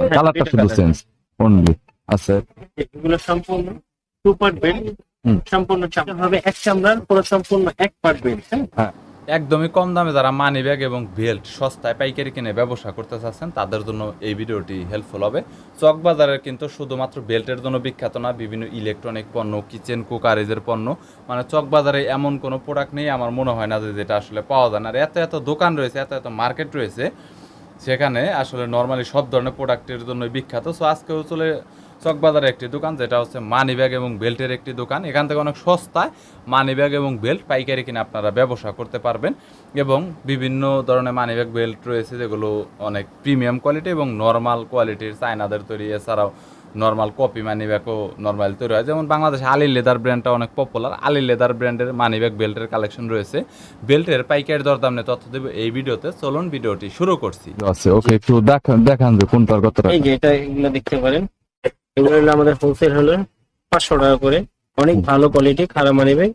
হ্যাঁ, কালারটা শুধু চেঞ্জ অনলি আচ্ছা এগুলো সম্পূর্ণ টু পার্ট বেল্ট সম্পূর্ণ চামড়া হবে এক চামড়ার পুরো সম্পূর্ণ এক পার্ট বেল্ট হ্যাঁ? একদমই কম দামে যারা মানি ব্যাগ এবং বেল্ট সস্তায় পাইকারি কিনে ব্যবসা করতে চাচ্ছেন তাদের জন্য এই ভিডিওটি হেল্পফুল হবে। চক বাজারের কিন্তু শুধুমাত্র বেল্টের জন্য বিখ্যাত না বিভিন্ন ইলেকট্রনিক পণ্য কিচেন কুকারেজের পণ্য। মানে চক বাজারে এমন কোনো প্রোডাক্ট নেই আমার মনে হয় না যে যেটা আসলে পাওয়া যায় না। আর এত এত দোকান রয়েছে এত এত মার্কেট রয়েছে সেখানে আসলে নর্মালি সব ধরনের প্রোডাক্টের জন্য বিখ্যাত। সো আজকে চলে চকবাজারে একটি দোকান, যেটা হচ্ছে মানি ব্যাগ এবং বেল্টের একটি দোকান। এখান থেকে অনেক সস্তায় মানি ব্যাগ এবং বেল্ট পাইকারি কিনে আপনারা ব্যবসা করতে পারবেন। এবং বিভিন্ন ধরনের মানি ব্যাগ বেল্ট রয়েছে, যেগুলো অনেক প্রিমিয়াম কোয়ালিটি এবং নর্মাল কোয়ালিটির চায়নাদের তৈরি। এছাড়াও নর্মাল কপি মানি ব্যাগও নর্মাল তৈরি হয়। যেমন বাংলাদেশে আলি লেদার ব্র্যান্ডটা অনেক পপুলার আলি লেদার ব্র্যান্ডের মানি ব্যাগ বেল্টের কালেকশন রয়েছে। বেল্টের পাইকারি দরদাম নিয়ে তথ্য দেবো এই ভিডিওতে। চলুন ভিডিওটি শুরু করছি। আছে ওকে একটু দেখান দেখান যে কোনটার কত এই যে এটা এগুলো দেখতে পারেন। এগুলো হলো আমাদের হোলসেল হলো পাঁচশো টাকা করে। অনেক ভালো কোয়ালিটি খারাপ মানি ব্যাগ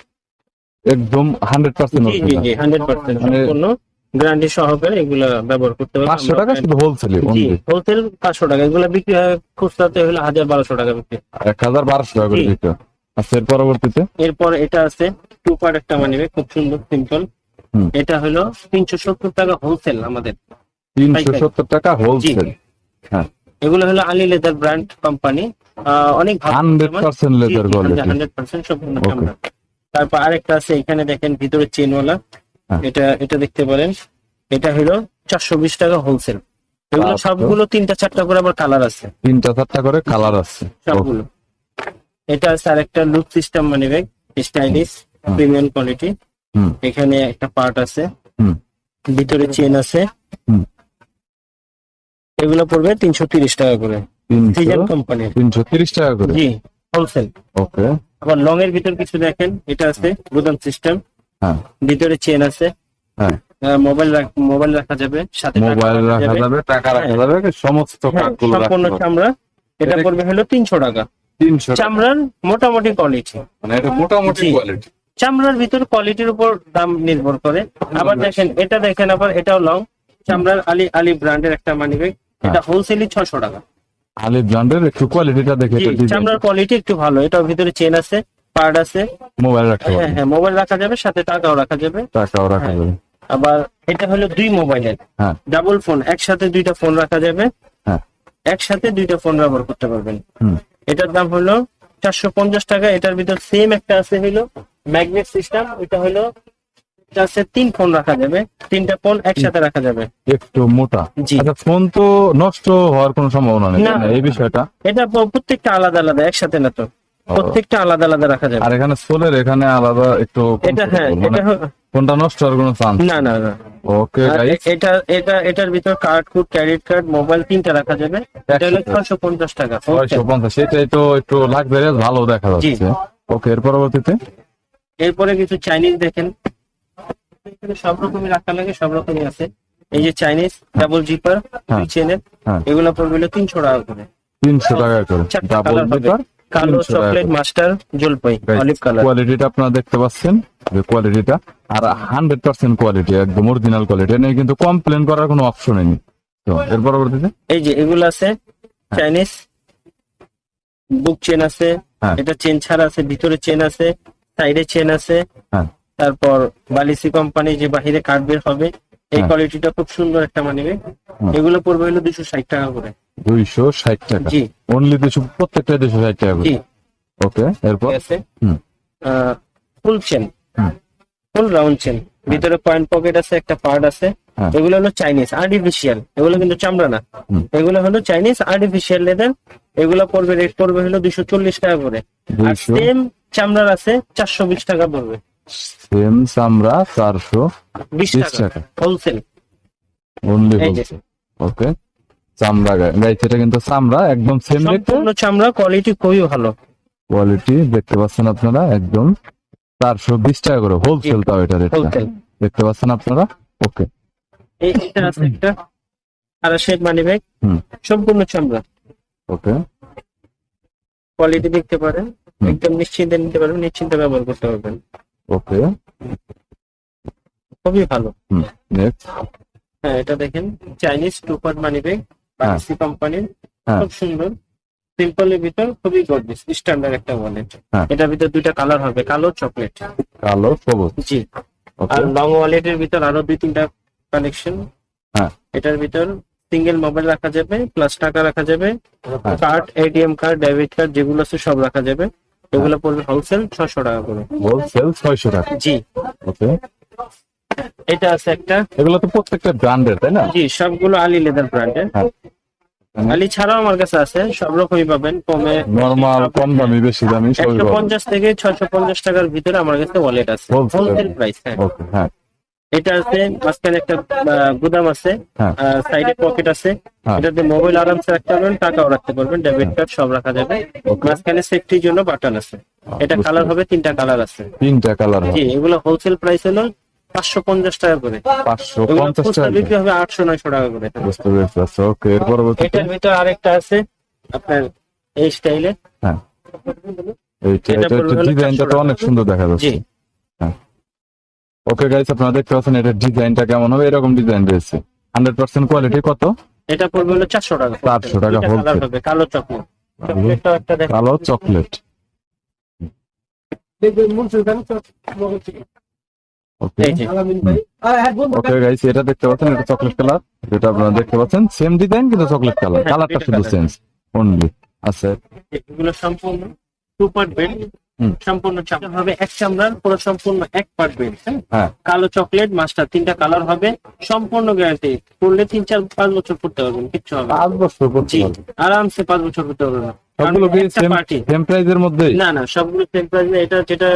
একদম হান্ড্রেড পার্সেন্ট জি জি জি হান্ড্রেড পার্সেন্ট মানে- সম্পূর্ণ। গ্যারান্টি সহকারে এগুলো ব্যবহার করতে পারবেন পাঁচশো টাকা শুধু হোলসেলে জি হোলসেল পাঁচশো টাকা। এগুলো বিক্রি হয় খুচরাতে হলো হাজার বারোশো টাকা বিক্রি। এক হাজার বারোশো টাকা করে। দিতে। আচ্ছা এর পরবর্তীতে? এরপর এটা আছে টু পার্ট একটা মানি খুব সুন্দর সিম্পল এটা হলো তিনশো সত্তর টাকা হোলসেল আমাদের। তিনশো পাইকারি। সত্তর টাকা হোলসেল হ্যাঁ। এগুলো হলো আলি লেদার ব্র্যান্ড কোম্পানি অনেক ভালো hundred percent leather quality hundred percent সম্পূর্ণ Okay. তারপর আরেকটা আছে এখানে দেখেন ভিতরে চেনওয়ালা। এটা এটা দেখতে পারেন। এটা হলো চারশো বিশ টাকা হোলসেল এগুলো সবগুলো তিনটা চারটা করে আবার কালার আছে। তিনটা চারটা করে কালার আছে। সবগুলো। এটা আছে আরেকটা look system money bag stylish premium quality এখানে একটা পার্ট আছে। ভিতরে চেন আছে। এগুলো পড়বে তিনশো তিরিশ টাকা করে। কোম্পানির তিনশো তিরিশ টাকা করে? জি হোলসেল ওকে আবার লং এর ভিতর কিছু দেখেন। এটা আছে গুদাম সিস্টেম হ্যাঁ। ভিতরে চেন আছে। হ্যাঁ। মোবাইল মোবাইল রাখা যাবে সাথে মোবাইল রাখা যাবে। টাকা রাখা হ্যাঁ। যাবে সমস্ত সম্পূর্ণ চামড়া। এটা পড়বে হলো তিনশো টাকা। তিনশো। চামড়ার মোটামুটি কোয়ালিটি মানে এটা মোটামুটি কোয়ালিটি চামড়ার ভিতর কোয়ালিটির উপর দাম নির্ভর করে। আবার দেখেন এটা দেখেন আবার এটাও লং চামড়ার আলি আলি ব্র্যান্ডের একটা মানি ব্যাগ এটা হোলসেলই ছশো টাকা। আলি ব্র্যান্ডের একটু কোয়ালিটিটা দেখে চামড়ার কোয়ালিটি একটু ভালো। এটার ভিতরে চেন আছে। পার্ট আছে। মোবাইল রাখতে হ্যাঁ হ্যাঁ মোবাইল রাখা যাবে সাথে টাকাও রাখা যাবে। টাকাও রাখা হ্যাঁ। যাবে। আবার এটা হলো দুই মোবাইলের হ্যাঁ। ডাবল ফোন একসাথে দুইটা ফোন রাখা যাবে। হ্যাঁ। একসাথে দুইটা ফোন ব্যবহার করতে পারবেন। এটার দাম হলো চারশো পঞ্চাশ টাকা। এটার ভিতর সেম একটা আছে হলো ম্যাগনেট সিস্টেম এটা হলো আছে তিন ফোন রাখা যাবে। তিনটা ফোন একসাথে রাখা যাবে। একটু মোটা। জি। আচ্ছা ফোন তো নষ্ট হওয়ার কোনো সম্ভাবনা নেই না। এই বিষয়টা? এটা প্রত্যেকটা আলাদা আলাদা একসাথে না তো। প্রত্যেকটা আলাদা আলাদা রাখা যাবে। আর এখানে সোলের এখানে আলাদা একটু এটা হ্যাঁ মানে এটা হ- ফোনটা নষ্ট হওয়ার কোনো চান্স? না না না। ওকে গাইস এটা এটা এটার ভিতর কার্ড কুড ক্রেডিট কার্ড মোবাইল তিনটা রাখা যাবে। এটা হলো একসাথে। ছয়শো পঞ্চাশ টাকা। ছয়শো পঞ্চাশ সেটাই তো একটু লাক্সারিয়াস ভালো দেখা যাচ্ছে। ওকে এর পরবর্তীতে? এরপরে কিছু চাইনিজ দেখেন। এখানে সব রকমের রাখা লাগে সব রকমই আছে। এই যে চাইনিজ ডাবল জিপার হ্যাঁ। চেনের হ্যাঁ। এগুলো পড়বে হলো তিনশো টাকা করে। তিনশো টাকা করে। ডাবল জিপার কালো চকলেট মাস্টার জলপাই অলিভ কালার কোয়ালিটিটা আপনারা দেখতে পাচ্ছেন যে কোয়ালিটিটা আর হান্ড্রেড পার্সেন্ট কোয়ালিটি একদম অরিজিনাল কোয়ালিটি নেই কিন্তু কমপ্লেন করার কোনো অপশনই নেই। তো এর পরবর্তীতে? এই যে এগুলো আছে চাইনিজ বুক চেন আছে হ্যাঁ। এটা চেন ছাড়া আছে ভিতরে চেন আছে সাইডে চেন আছে। হ্যাঁ। তারপর বালিসি কোম্পানি যে বাহিরে কার্ড বের হবে এই হ্যাঁ। কোয়ালিটিটা খুব সুন্দর একটা মানিবে হুম। এগুলো পড়বে হলো দুশো ষাট টাকা করে। দুইশো ষাট টাকা। জি। অনলি দুশো প্রত্যেকটা দুশো ষাট টাকা করে। জি। ওকে এরপর? আছে। হুম। ফুল চেন হুম। ফুল রাউন্ড চেন ভিতরে পয়েন্ট পকেট আছে একটা পার্ট আছে। হ্যাঁ। এগুলো হলো চাইনিজ আর্টিফিশিয়াল এগুলো কিন্তু চামড়া না। এগুলো হলো চাইনিজ আর্টিফিশিয়াল লেদার এগুলো পড়বে রেট পড়বে হলো দুশো চল্লিশ টাকা করে। আর সেম চামড়ার আছে চারশো বিশ টাকা পড়বে। সেম চামড়া চারশো বিশ টাকা। হোলসেল অনলি যে। ওকে চামড়া গাইছে এটা কিন্তু চামড়া একদম সেম সম্পূর্ণ চামড়া কোয়ালিটি খুবই ভালো। কোয়ালিটি দেখতে পাচ্ছেন আপনারা একদম চারশো বিশ টাকা করে। হোলসেল তাও এটা রেটটা দেখতে পাচ্ছেন আপনারা? ওকে এই এটা আছে একটা। আর শেড মানি ব্যাগ সম্পূর্ণ চামড়া ওকে কোয়ালিটি দেখতে পারেন। একদম নিশ্চিন্তে নিতে পারবেন নিশ্চিন্তে ব্যবহার করতে পারবেন। ওকে খুবই ভালো। হ্যাঁ এটা দেখেন Chinese two part money bag Bangladeshi কোম্পানির। খুব সুন্দর। সিম্পলের ভিতর খুবই গর্জিয়াস স্ট্যান্ডার্ড একটা ওয়ালেট হ্যাঁ। এটার ভিতর দুইটা কালার হবে কালো চকলেট কালো সবুজ। জি। আর লং ওয়ালেটের ভিতর আরও দুই তিনটা কালেকশন হ্যাঁ। এটার ভিতর সিঙ্গেল মোবাইল রাখা যাবে প্লাস টাকা রাখা যাবে। Card ATM card debit card যেগুলো আছে সব রাখা যাবে। এগুলো পড়বে হোলসেল ছশো টাকা করে। হোলসেল ছয়শো টাকা। জি। ওকে এটা আছে একটা। এগুলো তো প্রত্যেকটা ব্র্যান্ডের তাই না? জি সবগুলো আলী লেদার ব্র্যান্ডের আলী আলি ছাড়াও আমার কাছে আছে সব রকমই পাবেন কমে নরমাল কম দামি বেশি দামি সবই একশো পাবেন। পঞ্চাশ থেকে ছয়শো পঞ্চাশ টাকার ভিতরে আমার কাছে ওয়ালেট আছে। হোলসেল প্রাইস হ্যাঁ। ওকে হ্যাঁ। এটা আছে মাঝখানে একটা আহ, গুদাম আছে হ্যাঁ। সাইডে পকেট আছে। হ্যাঁ। এটাতে মোবাইল আরামসে রাখতে পারবেন টাকাও রাখতে পারবেন ডেবিট কার্ড সব রাখা যাবে। মাঝখানে সেফটির জন্য বাটন আছে। এটা কালার হবে তিনটা কালার আছে। তিনটা কালার জি এগুলো হোলসেল প্রাইস হলো পাঁচশো পঞ্চাশ টাকা করে। পাঁচশো পঞ্চাশ টাকা। বিক্রি হবে আটশো নয়শো টাকা করে। বুঝতে পেরেছি। আচ্ছা ওকে এর পরবর্তীতে এটার ভিতরে আরেকটা আছে আপনার এই স্টাইলে হ্যাঁ। এটা এটা পড়বে হলো ডিজাইনটা তো অনেক সুন্দর দেখা যাচ্ছে। জি। ওকে গাইস আপনারা দেখতে পাচ্ছেন এটার ডিজাইনটা কেমন হবে? এরকম ডিজাইন রয়েছে। হান্ড্রেড পার্সেন্ট কোয়ালিটি কত? এটা পড়বে হলো চারশো টাকা। 400 টাকা হবে কালো চকলেট কালো চকলেট ওকে এই যে। ওকে গাইস এটা দেখতে পাচ্ছেন এটা চকলেট কালার যেটা আপনারা দেখতে পাচ্ছেন সেম ডিজাইন কিন্তু চকলেট কালার কালারটা শুধু চেঞ্জ অনলি আচ্ছা। এগুলো সম্পূর্ণ। সম্পূর্ণ চামড়া হবে এক চামড়ার পুরো সম্পূর্ণ এক পার্ট বেল্ট হ্যাঁ। কালো চকলেট মাস্টার তিনটা কালার হবে। সম্পূর্ণ গ্যারান্টি পড়লে তিন চার পাঁচ বছর পড়তে পারবেন কিচ্ছু হবে। পাঁচ বছর জি আরামসে পাঁচ বছর পড়তে পারবেন না সবগুলো সেম প্রাইজের মধ্যেই? না না সবগুলো সেম এটা যেটা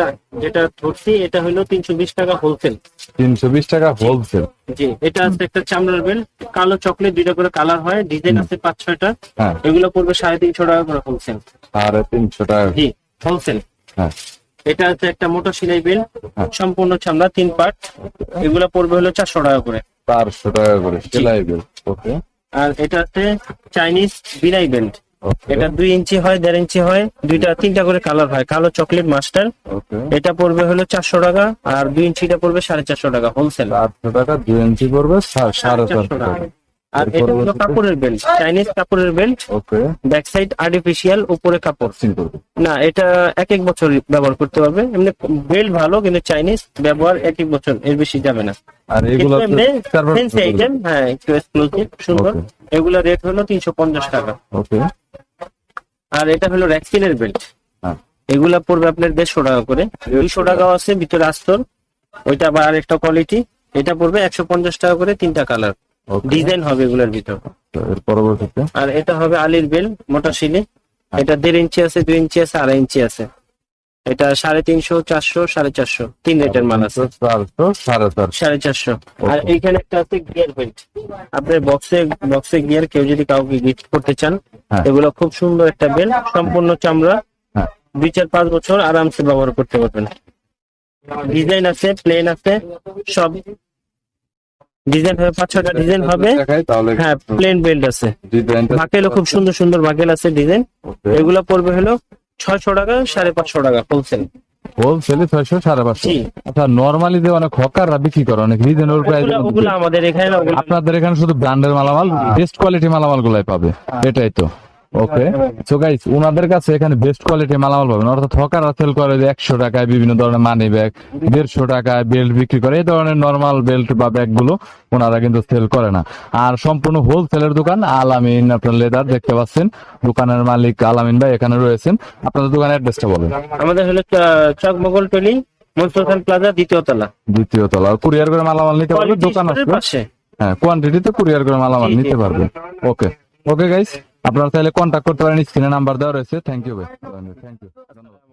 যেটা ধরছি এটা হলো তিনশো বিশ টাকা হোলসেল তিনশো বিশ টাকা হোলসেল জি এটা আছে একটা চামড়ার বেল্ট কালো চকলেট দুইটা করে কালার হয়। ডিজাইন আছে পাঁচ ছয়টা। হ্যাঁ। এগুলো পড়বে সাড়ে তিনশো টাকা করে হোলসেল সাড়ে তিনশো টাকা। জি হোলসেল এটা হচ্ছে একটা মোটর সেলাই বেল্ট হ্যাঁ। সম্পূর্ণ চামড়া তিন পার্ট। এগুলো পড়বে হলো চারশো টাকা করে। চারশো টাকা করে সেলাই বিল ওকে। আর এটা হচ্ছে চাইনিজ বিনাই বেল্ট। এটা দুই ইঞ্চি হয় দেড় ইঞ্চি হয় দুইটা তিনটা করে কালার হয় কালো চকলেট মাস্টার। এটা পড়বে হলো চারশো টাকা আর দুই ইঞ্চিটা পড়বে সাড়ে চারশো টাকা হোলসেল। চারশো টাকা দুই ইঞ্চি পড়বে সাড়ে চারশো টাকা। আর এটা হলো কাপড়ের বেল্ট চাইনিজ কাপড়ের belt okay. Back side artificial উপরে কাপড়। না এটা এক এক বছর ব্যবহার করতে পারবে। এমনি বেল্ট ভালো কিন্তু চাইনিজ ব্যবহার এক এক বছর এর বেশি যাবে না। আর এগুলো এমনি চার বছর ফ্যান্সি আইটেম হ্যাঁ একটু এক্সক্লুসিভ সুন্দর. এগুলো রেট হলো তিনশো পঞ্চাশ টাকা। ওকে। আর এটা হলো র্যাক্সিনের বেল্ট এগুলা পড়বে আপনার দেড়শো টাকা করে। দুইশো টাকাও আছে ভিতরে আস্তর। ওইটা আবার আরেকটা কোয়ালিটি এটা পড়বে একশো পঞ্চাশ টাকা করে তিনটা কালার ডিজাইন হবে এগুলোর ভিতর। এর পরবর্তীতে? আর এটা হবে আলির বেল মোটা শিলি। এটা দেড় ইঞ্চি আছে দুই ইঞ্চি আছে আড়াই ইঞ্চি আছে। এটা সাড়ে তিনশো চারশো সাড়ে চারশো। তিন রেটের মাল আছে। চারশো সাড়ে চারশো। সাড়ে চারশো। আর এইখানে একটা আছে গিয়ার বেল্ট আপনার বক্সে বক্সে গিয়ার কেউ যদি কাউকে গিফট করতে চান হ্যাঁ। এগুলো খুব সুন্দর একটা বেল্ট সম্পূর্ণ চামড়া। হ্যাঁ। দুই চার পাঁচ বছর আরামসে ব্যবহার করতে পারবেন। ডিজাইন আছে প্লেন আছে সব ডিজাইন হবে পাঁচ ছটা ডিজাইন হবে। হ্যাঁ প্লেন বেল্ট আছে। বাকেলও খুব সুন্দর সুন্দর বাকেল আছে ডিজাইন এগুলো পড়বে হলো ছয়শো টাকা সাড়ে পাঁচশো টাকা হোলসেল হোলসেলে ছয়শো সাড়ে পাঁচশো। আচ্ছা নর্মালি যে অনেক হকাররা বিক্রি করে অনেক রিজনেবল প্রাইস আমাদের এখানে আপনাদের এখানে শুধু ব্র্যান্ডের মালামাল বেস্ট কোয়ালিটি মালামাল গুলাই পাবে। এটাই তো। ওকে। সো গাইস ওনাদের কাছে এখানে বেস্ট কোয়ালিটি মালামাল পাবেন। অর্থাৎ হকাররা সেল করে যে একশো টাকায় বিভিন্ন ধরনের মানি ব্যাগ দেড়শো টাকায় বেল্ট বিক্রি করে এই ধরনের নর্মাল বেল্ট বা ব্যাগগুলো ওনারা কিন্তু সেল করে না। আর সম্পূর্ণ হোলসেলের দোকান আলামিন আপনার লেদার দেখতে পাচ্ছেন। দোকানের মালিক আলামিন ভাই এখানে রয়েছেন। আপনাদের দোকানের অ্যাড্রেসটা বলেন। আমাদের হলো চকমগল টলি মনসুর খান প্লাজা দ্বিতীয় তলা। দ্বিতীয় তলা। কুরিয়ার করে মালামাল নিতে পারবে দোকান আসবে। হ্যাঁ কোয়ান্টিটিতে কুরিয়ার করে মালামাল। নিতে পারবে। ওকে। ওকে গাইস আপনারা চাইলে কন্ট্যাক্ট করতে পারেন স্ক্রিনে নাম্বার দেওয়া রয়েছে। থ্যাংক ইউ ভাই। থ্যাংক ইউ ধন্যবাদ